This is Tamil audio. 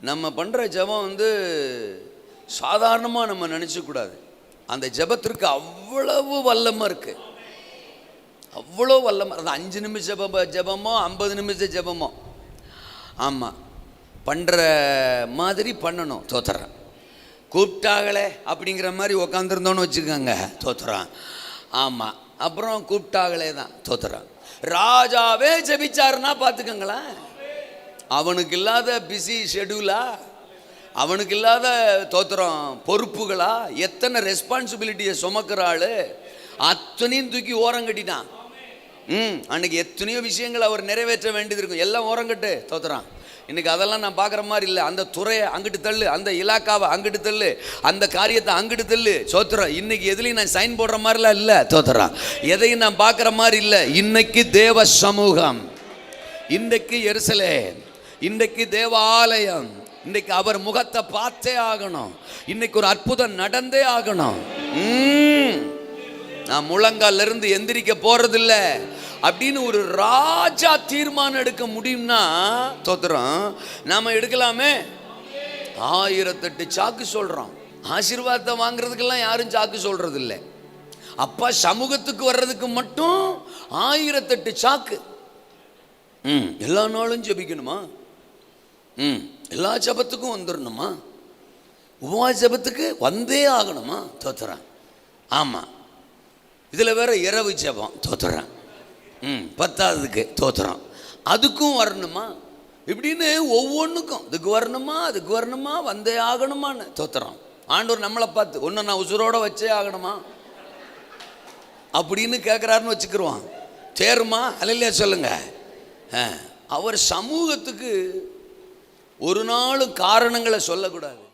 நம்ம பண்ணுற ஜெபம் வந்து சாதாரணமாக நம்ம நினச்சக்கூடாது அந்த ஜெபத்திற்கு அவ்வளவு வல்லமாக இருக்கு. அவ்வளோ வல்லமாக அது அஞ்சு நிமிஷம் ஜெப ஜெபமோ ஐம்பது நிமிஷ ஜெபமோ. ஆமாம் பண்ணுற மாதிரி பண்ணணும் தோத்துறேன். கூப்பிட்டாங்களே அப்படிங்கிற மாதிரி உக்காந்துருந்தோன்னு வச்சுக்கோங்க தோத்துறான். ஆமாம் அப்புறம் கூப்பிட்டாங்களே தான் தோத்துறான். ராஜாவே ஜெபிச்சாருன்னா பார்த்துக்கங்களேன் அவனுக்கு இல்லாத பிஸி ஷெடியூலா அவனுக்கு இல்லாத தோத்திரம் பொறுப்புகளா எத்தனை ரெஸ்பான்சிபிலிட்டியை சுமக்கிறாளு அத்தனையும் தூக்கி ஓரம் கட்டிட்டான். ம் அன்னைக்கு எத்தனையோ விஷயங்கள் அவர் நிறைவேற்ற வேண்டியது இருக்கும். எல்லாம் ஓரங்கட்டு தோத்துறான் இன்னைக்கு அதெல்லாம் நான் பார்க்குற மாதிரி இல்லை. அந்த துறையை அங்கிட்டு தள்ளு அந்த இலாக்காவை அங்கிட்டு தள்ளு அந்த காரியத்தை அங்கிட்டு தள்ளு சோத்துறோம் இன்னைக்கு எதுலையும் நான் சைன் போடுற மாதிரிலாம் இல்லை தோத்துறான் எதையும் நான் பார்க்குற மாதிரி இல்லை. இன்னைக்கு தேவ சமூகம். இன்றைக்கு எரிசலே இன்றைக்கு தேவாலயம் இன்றைக்கு அவர் முகத்தை பார்த்தே ஆகணும். இன்னைக்கு ஒரு அற்புதம் நடந்தே ஆகணும். ம். நான் முழங்கால இருந்து எந்திரிக்க போறதில்ல. அப்படின்னு ஒரு ராஜா தீர்மானம் எடுக்க முடியும்னா தோத்துறோம். நாம எடுக்கலாமே? ஆயிரத்தெட்டு சாக்கு சொல்றோம். ஆசீர்வாதத்தை வாங்குறதுக்கெல்லாம் யாரும் சாக்கு சொல்றது இல்லை அப்பா சமூகத்துக்கு வர்றதுக்கு மட்டும் ஆயிரத்தெட்டு சாக்கு. ம். எல்லா நாளும் ஜெபிக்கணுமா? ம். எல்லா ஜபத்துக்கும் வந்துடணுமா உபவாச ஜபத்துக்கு வந்தே ஆகணுமா? தோத்துறேன். ஆமாம் இதில் வேற இரவு ஜபம் தோத்துறேன். ம் பத்தாவதுக்கு தோத்துறோம். அதுக்கும் வரணுமா? இப்படின்னு ஒவ்வொன்றுக்கும் இதுக்கு வரணுமா அதுக்கு வரணுமா வந்தே ஆகணுமான்னு தோத்துறோம். ஆண்டவர் நம்மளை பார்த்து ஒன்று நான் உசுரோடு வச்சே ஆகணுமா? அப்படின்னு கேட்குறாருன்னு வச்சுக்கிருவான் தேருமா அல்லையா சொல்லுங்க. அவர் சமூகத்துக்கு ஒரு நாளும் காரணங்களை சொல்லக்கூடாது.